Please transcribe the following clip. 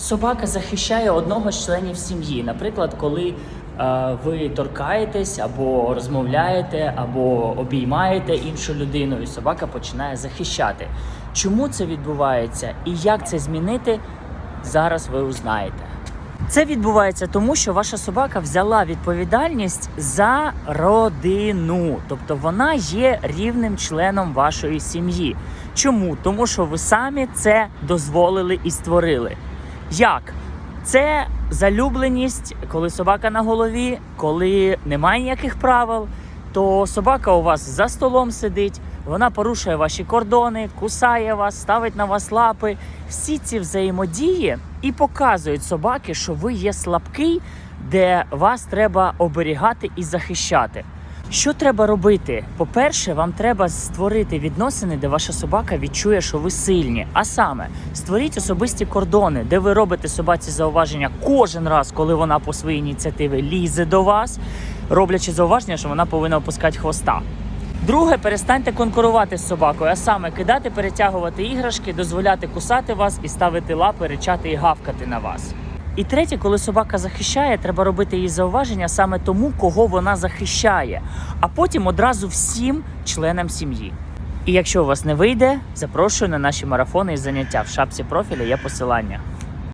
Собака захищає одного з членів сім'ї. Наприклад, коли е, ви торкаєтесь або розмовляєте, або обіймаєте іншу людину, і собака починає захищати. Чому це відбувається і як це змінити, зараз ви узнаєте. Це відбувається тому, що ваша собака взяла відповідальність за родину, тобто вона є рівним членом вашої сім'ї. Чому? Тому що ви самі це дозволили і створили. Як? Це залюбленість, коли собака на голові, коли немає ніяких правил, то собака у вас за столом сидить, вона порушує ваші кордони, кусає вас, ставить на вас лапи. Всі ці взаємодії і показують собаки, що ви є слабкий, де вас треба оберігати і захищати. Що треба робити? По-перше, вам треба створити відносини, де ваша собака відчує, що ви сильні. А саме створіть особисті кордони, де ви робите собаці зауваження кожен раз, коли вона по своїй ініціативі лізе до вас, роблячи зауваження, що вона повинна опускати хвоста. Друге, перестаньте конкурувати з собакою, а саме кидати, перетягувати іграшки, дозволяти кусати вас і ставити лапи, ричати і гавкати на вас. І третє, коли собака захищає, треба робити їй зауваження саме тому, кого вона захищає, а потім одразу всім членам сім'ї. І якщо у вас не вийде, запрошую на наші марафони і заняття. В шапці профіля є посилання.